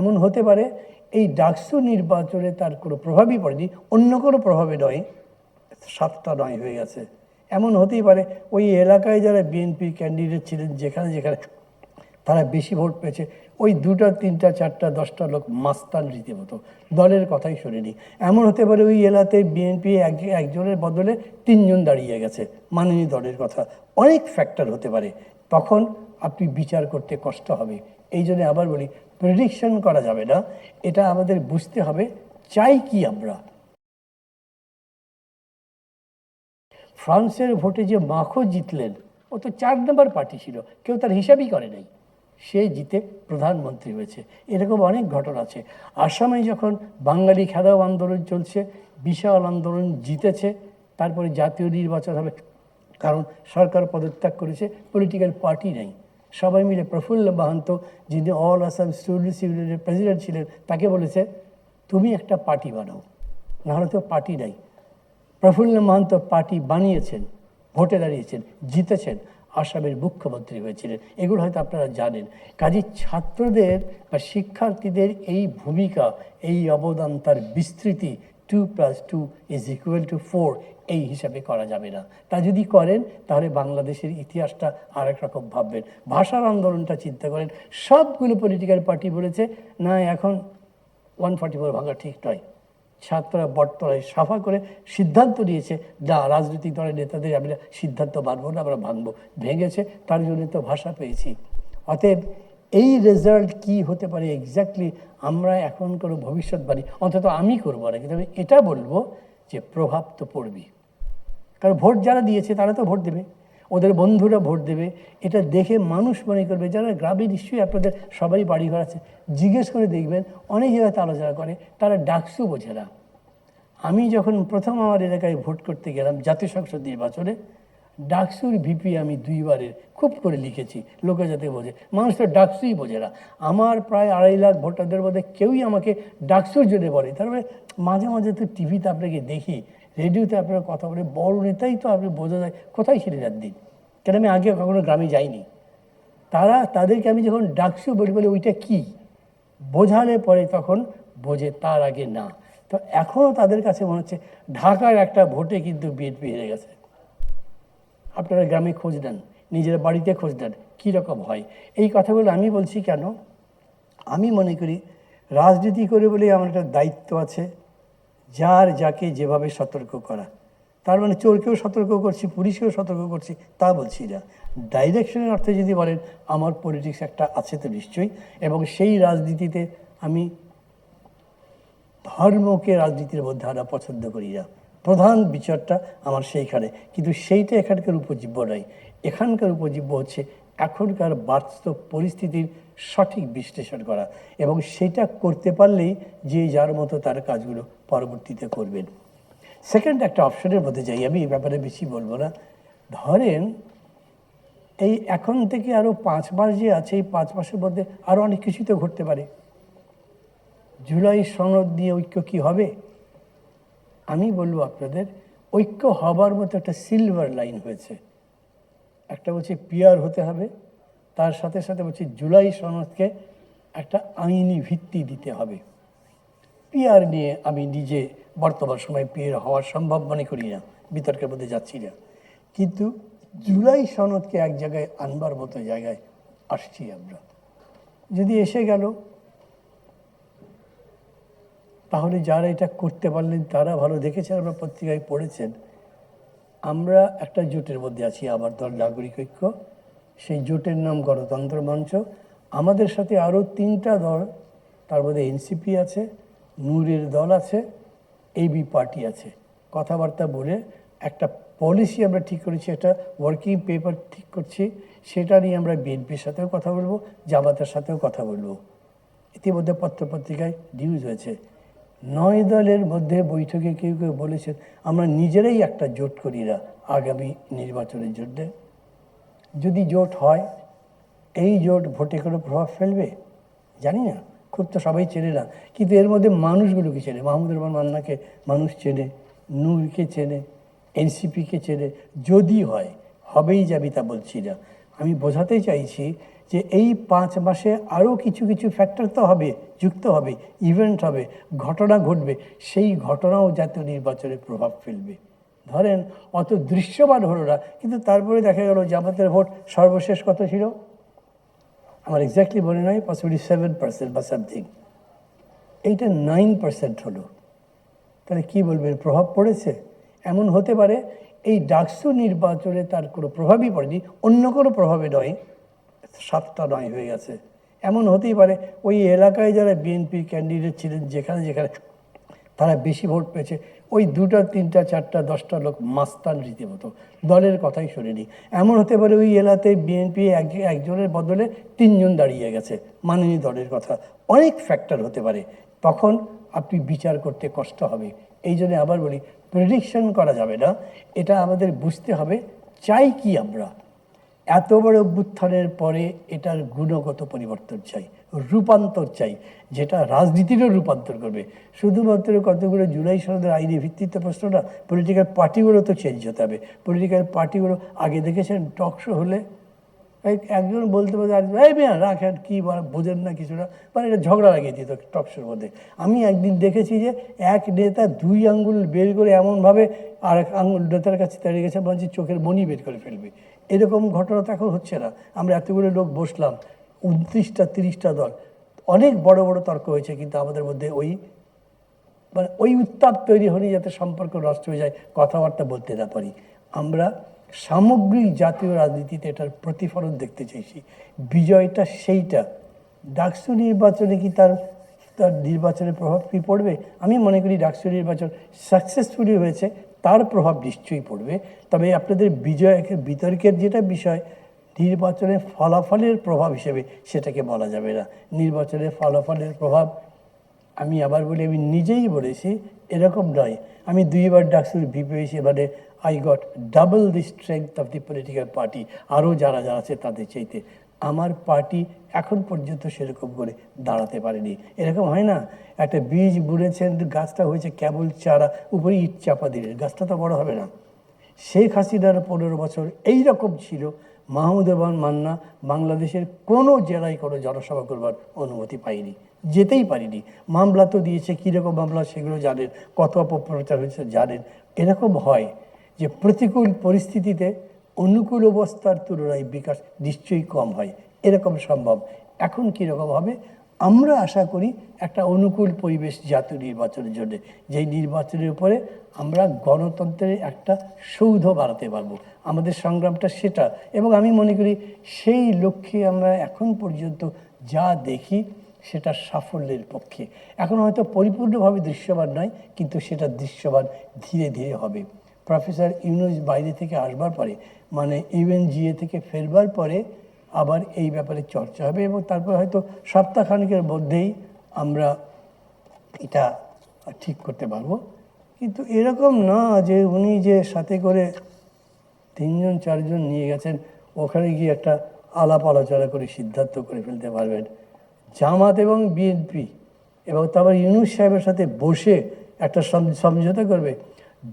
এমন হতে পারে, এই ডাকসু নির্বাচনে তার কোনো প্রভাবই পড়েনি, অন্য কোনো প্রভাবে নয়, সাতটা নয় হয়ে গেছে। এমন হতেই পারে, ওই এলাকায় যারা বিএনপি ক্যান্ডিডেট ছিলেন, যেখানে যেখানে তারা বেশি ভোট পেয়েছে, ওই দুটা, তিনটা, চারটা, দশটা লোক মাস্তান রীতিমতো, দলের কথাই শুনিনি। এমন হতে পারে, ওই এলাতে বিএনপি এক, একজনের বদলে তিনজন দাঁড়িয়ে গেছে মানেনি দলের কথা। অনেক ফ্যাক্টর হতে পারে, তখন আপনি বিচার করতে কষ্ট হবে। এই জন্য আবার বলি প্রেডিকশন করা যাবে না। এটা আমাদের বুঝতে হবে, চাই কি আমরা। ফ্রান্সের ভোটে যে মাখো জিতলেন, ও তো চার নম্বর পার্টি ছিল, কেউ তার হিসাবই করে নাই। সে জিতে প্রধানমন্ত্রী হয়েছে। এরকম অনেক ঘটনা আছে। আসামে যখন বাঙালি খেদাও আন্দোলন চলছে, বিশাল আন্দোলন জিতেছে, তারপরে জাতীয় নির্বাচন হবে, কারণ সরকার পদত্যাগ করেছে পলিটিক্যাল পার্টি নেই। সবাই মিলে প্রফুল্ল মাহান্ত, যিনি অল আসাম স্টুডেন্টস ইউনিয়নের প্রেসিডেন্ট ছিলেন, তাকে বলেছে, তুমি একটা পার্টি বানাও। নাহলে তো পার্টি নাই। প্রফুল্ল মাহান্ত পার্টি বানিয়েছেন, ভোটে দাঁড়িয়েছেন, জিতেছেন, আসামের মুখ্যমন্ত্রী হয়েছিলেন। এগুলো হয়তো আপনারা জানেন। কাজী ছাত্রদের বা শিক্ষার্থীদের এই ভূমিকা, এই অবদান, তার বিস্তৃতি two plus two is equal to four এই হিসাবে করা যাবে না। তা যদি করেন, তাহলে বাংলাদেশের ইতিহাসটা আরেক রকম ভাববেন। ভাষার আন্দোলনটা চিন্তা করেন। সবগুলো পলিটিক্যাল পার্টি বলেছে, না, এখন ওয়ান ফর্টি ফোর ভাঙা ঠিক নয়। ছাত্ররা বটতলায় সাফা করে সিদ্ধান্ত নিয়েছে যা রাজনৈতিক দলের নেতাদের আমরা সিদ্ধান্ত মানবো না, আমরা ভাঙবো। ভেঙেছে, তার জন্য তো ভাষা পেয়েছি। অতএব এই রেজাল্ট কি হতে পারে এক্স্যাক্টলি আমরা এখন কোনো ভবিষ্যৎবাণী, অন্তত আমি করব না, কিন্তু আমি এটা বলব যে প্রভাব তো পড়বে কারণ ভোট যারা দিয়েছে তারা তো ভোট দেবে। ওদের বন্ধুরা ভোট দেবে। এটা দেখে মানুষ মনে করবে, যারা গ্রামে নিশ্চয়ই আপনাদের সবাই বাড়ি ঘর আছে। জিজ্ঞেস করে দেখবেন অনেক জায়গাতে আলোচনা করে, তারা ডাকসু বোঝে না। আমি যখন প্রথম আমার এলাকায় ভোট করতে গেলাম জাতীয় সংসদ নির্বাচনে, ডাকসুর ভিপি আমি দুইবারের, খুব করে লিখেছি, লোকে যাতে বোঝে। মানুষ তো ডাকসুই বোঝে না। আমার প্রায় আড়াই লাখ ভোটারদের মধ্যে কেউই আমাকে ডাকসুর জন্য বলে। তারপরে মাঝে মাঝে তো টিভিতে আপনাকে দেখি রেডিওতে আপনারা কথা বলে বড় নেতাই তো আপনি বোঝা যায় কোথায় ছিলেন একদিন কেন আমি আগে কখনো গ্রামে যাইনি। তারা, তাদেরকে আমি যখন ডাকসু বলি, বলে, ওইটা কি? বোঝালে পরে তখন বোঝে তার আগে না। তো এখনও তাদের কাছে মনে হচ্ছে ঢাকার একটা ভোটে কিন্তু বিএনপি হেরে গেছে। আপনারা গ্রামে খোঁজ দেন নিজের বাড়িতে খোঁজ দেন কীরকম হয়? এই কথাগুলো আমি বলছি কেন? আমি মনে করি রাজনীতি করে বলে আমার একটা দায়িত্ব আছে। যার যাকে যেভাবে সতর্ক করা। তার মানে চোরকেও সতর্ক করছি, পুলিশকেও সতর্ক করছি, তা বলছি না। ডাইরেকশনের অর্থে যদি বলেন, আমার পলিটিক্স একটা আছে তো নিশ্চয়ই, এবং সেই রাজনীতিতে আমি ধর্মকে রাজনীতির মধ্যে আনা পছন্দ করি না। প্রধান বিচারটা আমার সেইখানে, কিন্তু সেইটা এখানকার উপজীব্য নয়। এখানকার উপজীব্য হচ্ছে এখনকার বাস্তব পরিস্থিতির সঠিক বিশ্লেষণ করা, এবং সেটা করতে পারলেই যে যার মতো তার কাজগুলো পরবর্তীতে করবেন। সেকেন্ড একটা অপশনের মধ্যে যাই, আমি এই ব্যাপারে বেশি বলব না। ধরেন, এই এখন থেকে আরও পাঁচ মাস যে আছে, এই পাঁচ মাসের মধ্যে আরও অনেক কিছুই তো ঘটতে পারে। জুলাই সনদ নিয়ে ঐক্য কি হবে? আমি বলব আপনাদের, ঐক্য হবার মতো একটা সিলভার লাইন হয়েছে। একটা বলছে পিয়ার হতে হবে, তার সাথে সাথে বলছে জুলাই সনদকে একটা আইনি ভিত্তি দিতে হবে। পিয়ার নিয়ে আমি নিজে বর্তমান সময়ে পিয়ার হওয়া সম্ভব মনে করি না, বিতর্কের মধ্যে যাচ্ছি না। কিন্তু জুলাই সনদকে এক জায়গায় আনবার মতো জায়গায় আসছি আমরা। যদি এসে গেল, তাহলে যারা এটা করতে পারলেন, তারা ভালো দেখেছেন আমরা পত্রিকায় পড়েছেন। আমরা একটা জোটের মধ্যে আছি আবার দল নাগরিক ঐক্য। সেই জোটের নাম গণতন্ত্র মঞ্চ। আমাদের সাথে আরও তিনটা দল, তার মধ্যে এনসিপি আছে নূরের দল আছে এবি পার্টি আছে। কথাবার্তা বলে একটা পলিসি আমরা ঠিক করেছি, একটা ওয়ার্কিং পেপার ঠিক করছি, সেটা নিয়ে আমরা বিএনপির সাথেও কথা বলব, জামাতের সাথেও কথা বলব। ইতিমধ্যে পত্রপত্রিকায় নিউজ হয়েছে। নয় দলের মধ্যে বৈঠকে কেউ কেউ বলেছেন, আমরা নিজেরাই একটা জোট করি না আগামী নির্বাচনের জন্যে। যদি জোট হয়, এই জোট ভোটে কোনো প্রভাব ফেলবে? জানি না। খুব তো সবাই চেনে না। কিন্তু এর মধ্যে মানুষগুলোকে চেনে। মাহমুদুর রহমান মান্নাকে মানুষ চেনে, নূরকে চেনে, এনসিপিকে চেনে। যদি হয়, হবেই যাবি তা বলছি না। আমি বোঝাতে চাইছি যে এই পাঁচ মাসে আরও কিছু কিছু ফ্যাক্টর তো হবে, যুক্ত হবে ইভেন্ট হবে, ঘটনা ঘটবে। সেই ঘটনাও জাতীয় নির্বাচনে প্রভাব ফেলবে। ধরেন, অত দৃশ্যমান হলো না। কিন্তু তারপরে দেখা গেল জামাতের ভোট সর্বশেষ কত ছিল? আমার এক্স্যাক্টলি মনে নয় পসিবিলি সেভেন পার্সেন্ট বা সামথিং এইটা নাইন পার্সেন্ট হলো। তাহলে কী বলবেন? প্রভাব পড়েছে? এমন হতে পারে এই ডাকসু নির্বাচনে তার কোনো প্রভাবই পড়েনি, অন্য কোনো প্রভাবে নয়, সাতটা নয় হয়ে গেছে। এমন হতেই পারে ওই এলাকায় যারা বিএনপির ক্যান্ডিডেট ছিলেন, যেখানে যেখানে তারা বেশি ভোট পেয়েছে। ওই দুটা, তিনটা, চারটা, দশটা লোক মাস্তান রীতিমতো। দলের কথাই শোনেনি। এমন হতে পারে ওই এলাতে বিএনপি এক, একজনের বদলে তিনজন দাঁড়িয়ে গেছে। মানেনি দলের কথা। অনেক ফ্যাক্টর হতে পারে। তখন আপনি বিচার করতে কষ্ট হবে। এই জন্য আবার বলি প্রেডিকশন করা যাবে না। এটা আমাদের বুঝতে হবে। চাই কি আমরা? এত বড় অভ্যুত্থানের পরে এটার গুণগত পরিবর্তন চাই। রূপান্তর চাই, যেটা রাজনীতিরও রূপান্তর করবে। শুধুমাত্র কতগুলো জুলাই সনদের আইনি ভিত্তিতে প্রশ্ন না পলিটিক্যাল পার্টিগুলো তো চেঞ্জ হতে হবে। পলিটিক্যাল পার্টিগুলো আগে দেখেছেন? টক শো হলে একজন বলতে বলতে আর এই মেয়া, রাখেন, কী বোঝেন না কিছুটা। মানে এটা ঝগড়া লাগিয়ে দিত টকশোর মধ্যে। আমি একদিন দেখেছি যে এক নেতা দুই আঙ্গুল বের করে এমনভাবে আর এক আঙ্গুল নেতার কাছে দাঁড়িয়ে গেছে, বলছি চোখের মনি বের করে ফেলবে। এরকম ঘটনা তো এখন হচ্ছে না। আমরা এতগুলো লোক বসলাম উনত্রিশটা, তিরিশটা দল। অনেক বড় বড় তর্ক হয়েছে, কিন্তু আমাদের মধ্যে ওই মানে ওই উত্তাপ তৈরি হলে যাতে সম্পর্ক নষ্ট হয়ে যায়, কথাবার্তা বলতে না পারি। আমরা সামগ্রিক জাতীয় রাজনীতিতে এটার প্রতিফলন দেখতে চাইছি। বিজয়টা সেইটা। ডাকসু নির্বাচনে কি তার তার নির্বাচনের প্রভাব কি পড়বে? আমি মনে করি ডাকসু নির্বাচন সাকসেসফুলি হয়েছে, তার প্রভাব নিশ্চয়ই পড়বে। তবে আপনাদের বিজয় বিতর্কের যেটা বিষয় নির্বাচনের ফলাফলের প্রভাব হিসেবে সেটাকে বলা যাবে না। নির্বাচনের ফলাফলের প্রভাব, আমি আবার বলি, আমি নিজেই বলেছি, এরকম নয়। আমি দুইবার ডাকসুর ভিপি হয়েছি মানে I got double the strength of the political party আরও যারা যারা আছে তাদের চাইতে আমার পার্টি এখন পর্যন্ত সেরকম করে দাঁড়াতে পারেনি। এরকম হয় না? একটা বীজ বুনেছেন, গাছটা হয়েছে কেবল চারা উপরে ইট চাপা দিলেন। গাছটা তো বড় হবে না। শেখ হাসিনার পনেরো বছর এই রকম ছিল মাহমুদুররহমান মান্না বাংলাদেশের কোনো জেলায় কোনো জনসভা করবার অনুমতি পাইনি যেতেই পারিনি। মামলা তো দিয়েছে কীরকম মামলা সেগুলো জানেন, কত অপপ্রচার হয়েছে জানেন। এরকম হয় যে প্রতিকূল পরিস্থিতিতে অনুকূল অবস্থার তুলনায় বিকাশ নিশ্চয়ই কম হয়। এরকম সম্ভব। এখন কীরকম হবে? আমরা আশা করি একটা অনুকূল পরিবেশ জাতীয় নির্বাচনের জন্য। যেই নির্বাচনের উপরে আমরা গণতন্ত্রের একটা সৌধ বাড়াতে পারব। আমাদের সংগ্রামটা সেটা। এবং আমি মনে করি সেই লক্ষ্যে আমরা এখন পর্যন্ত যা দেখি সেটা সাফল্যের পক্ষে। এখন হয়তো পরিপূর্ণভাবে দৃশ্যমান নয়, কিন্তু সেটা দৃশ্যমান ধীরে ধীরে হবে। প্রফেসর ইউনুস বাইরে থেকে আসবার পরে মানে ইউএনজিএ থেকে ফেরবার পরে আবার এই ব্যাপারে চর্চা হবে এবং তারপর হয়তো সপ্তাহখানিকের মধ্যেই আমরা এটা ঠিক করতে পারব। কিন্তু এরকম না যে উনি যে সাথে করে তিনজন, চারজন নিয়ে গেছেন, ওখানে গিয়ে একটা আলাপ আলোচনা করে সিদ্ধান্ত করে ফেলতে পারবেন। জামাত এবং বিএনপি এবং তারপর ইউনুস সাহেবের সাথে বসে একটা সমঝোতা করবে।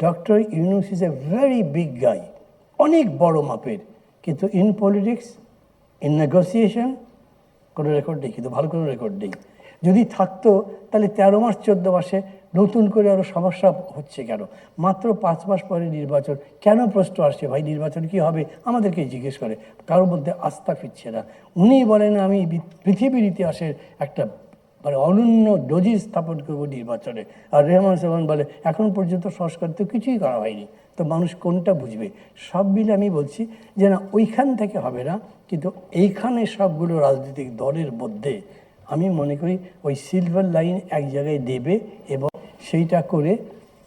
Doctor Yunus is a very big guy, অনেক বড় মাপের। কিন্তু ইন পলিটিক্স ইন নেগোসিয়েশন কোনো রেকর্ড নেই, কিন্তু ভালো কোনো রেকর্ড নেই। যদি থাকতো, তাহলে তেরো মাস চোদ্দ মাসে নতুন করে আরও সমস্যা হচ্ছে কেন? মাত্র পাঁচ মাস পরে নির্বাচন, কেন প্রশ্ন আসছে? ভাই, নির্বাচন কি হবে? আমাদেরকে জিজ্ঞেস করে। কারোর মধ্যে আস্থা ফিরছে না। উনি বলেন, আমি পৃথিবীর ইতিহাসের একটা মানে অনন্য ডোজির স্থাপন করব নির্বাচনে। আর রেহমান সাহমান বলে এখন পর্যন্ত সংস্কার তো কিছুই করা হয়নি। তো মানুষ কোনটা বুঝবে? সব মিলে আমি বলছি যে না, ওইখান থেকে হবে না, কিন্তু এইখানে সবগুলো রাজনৈতিক দলের মধ্যে আমি মনে করি ওই সিলভার লাইন এক জায়গায় দেবে এবং সেইটা করে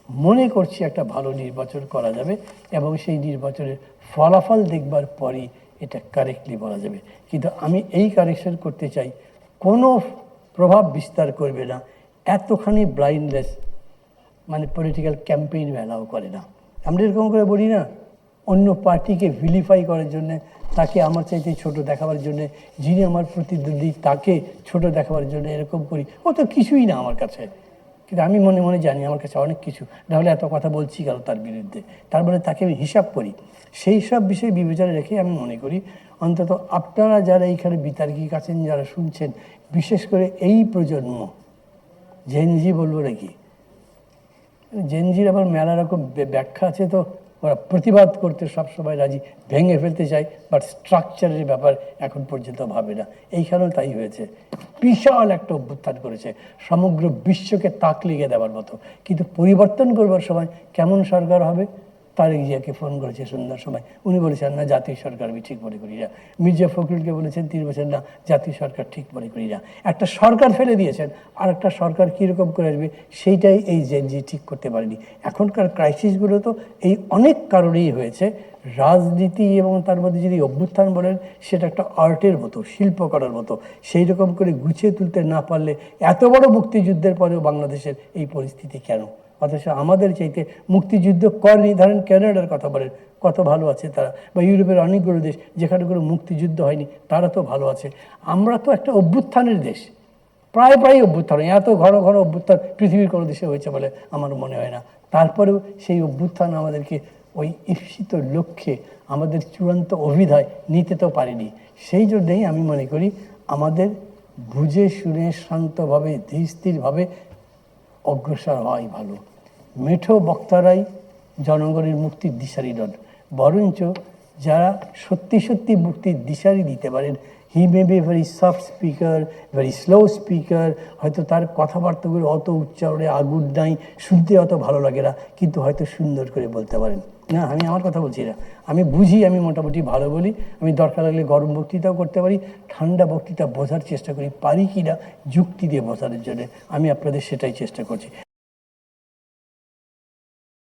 মনে করছি একটা ভালো নির্বাচন করা যাবে এবং সেই নির্বাচনের ফলাফল দেখবার পরই এটা কারেক্টলি বলা যাবে। কিন্তু আমি এই কারেকশন করতে চাই, কোনো প্রভাব বিস্তার করবে না। এতখানি ব্লাইন্ডনেস মানে পলিটিক্যাল ক্যাম্পেইন অ্যালাউ করে না। আমরা এরকম করে বলি না, অন্য পার্টিকে ভিলিফাই করার জন্য, তাকে আমার চাইতে ছোট দেখাবার জন্য, যিনি আমার প্রতিদ্বন্দ্বী, তাকে ছোট দেখাবার জন্য এরকম করি। ও তো কিছুই না আমার কাছে। কিন্তু আমি মনে মনে জানি আমার কাছে অনেক কিছু। নাহলে এত কথা বলছি কেন তার বিরুদ্ধে? তার মানে তাকে আমি হিসাব করি। সেই সব বিষয়ে বিবেচনা রেখে আমি মনে করি, অন্তত আপনারা যারা এইখানে বিতার্কিক আছেন, যারা শুনছেন বিশেষ করে এই প্রজন্ম জেনজি বলব নাকি? জেনজির আবার মেলা রকম ব্যাখ্যা আছে তো, ওরা প্রতিবাদ করতে সবসময় রাজি, ভেঙে ফেলতে চায় বাট স্ট্রাকচারের ব্যাপার এখন পর্যন্ত ভাবে না। এইখানেও তাই হয়েছে। বিশাল একটা অভ্যুত্থান করেছে। সমগ্র বিশ্বকে তাক লেগে দেওয়ার মতো। কিন্তু পরিবর্তন করবার সময় কেমন সরকার হবে? তারেক জিয়াকে ফোন করেছে সন্ধ্যার সময়। উনি বলেছেন, না জাতীয় সরকার আমি ঠিক মনে করি না। মির্জা ফখরুলকে বলেছেন তিনি বলেছেন না জাতীয় সরকার ঠিক মনে করি না। একটা সরকার ফেলে দিয়েছেন, আর একটা সরকার কীরকম করে আসবে, সেইটাই এই জেনজি ঠিক করতে পারেনি। এখনকার ক্রাইসিসগুলো তো এই অনেক কারণেই হয়েছে। রাজনীতি এবং তার মধ্যে যদি অভ্যুত্থান বলেন, সেটা একটা আর্টের মতো, শিল্প করার মতো। সেই রকম করে গুছিয়ে তুলতে না পারলে এত বড় মুক্তিযুদ্ধের পরেও বাংলাদেশের এই পরিস্থিতি কেন? অথচ আমাদের চাইতে মুক্তিযুদ্ধ কর নির্ধারণ ক্যানাডার কথা বলেন, কত ভালো আছে তারা। বা ইউরোপের অনেকগুলো দেশ যেখানে কোনো মুক্তিযুদ্ধ হয়নি, তারা তো ভালো আছে। আমরা তো একটা অভ্যুত্থানের দেশ। প্রায় প্রায় অভ্যুত্থান, এত ঘন ঘন অভ্যুত্থান পৃথিবীর কোনো দেশে হয়েছে বলে আমার মনে হয় না। তারপরেও সেই অভ্যুত্থান আমাদেরকে ওই ঈপ্সিত লক্ষ্যে আমাদের চূড়ান্ত অভিধায় নিতে তো পারেনি। সেই জন্যেই আমি মনে করি আমাদের বুঝে, শুনে, শান্তভাবে, ধীর স্থিরভাবে অগ্রসর হওয়াই ভালো। মেঠো বক্তারাই জনগণের মুক্তির দিশারি নন, বরঞ্চ যারা সত্যি সত্যি মুক্তির দিশারি দিতে পারেন he may be very soft speaker very slow speaker হয়তো তার কথাবার্তাগুলো অত উচ্চারণে আগুন নাই, শুনতে অত ভালো লাগে না, কিন্তু হয়তো সুন্দর করে বলতে পারেন। না, আমি আমার কথা বলছি না। আমি বুঝি, আমি মোটামুটি ভালো বলি, আমি দরকার লাগলে গরম বক্তৃতাও করতে পারি, ঠান্ডা বক্তৃতা বোঝার চেষ্টা করি, পারি কি না, যুক্তি দিয়ে বোঝানোর জন্য। আমি আপনাদের সেটাই চেষ্টা করছি।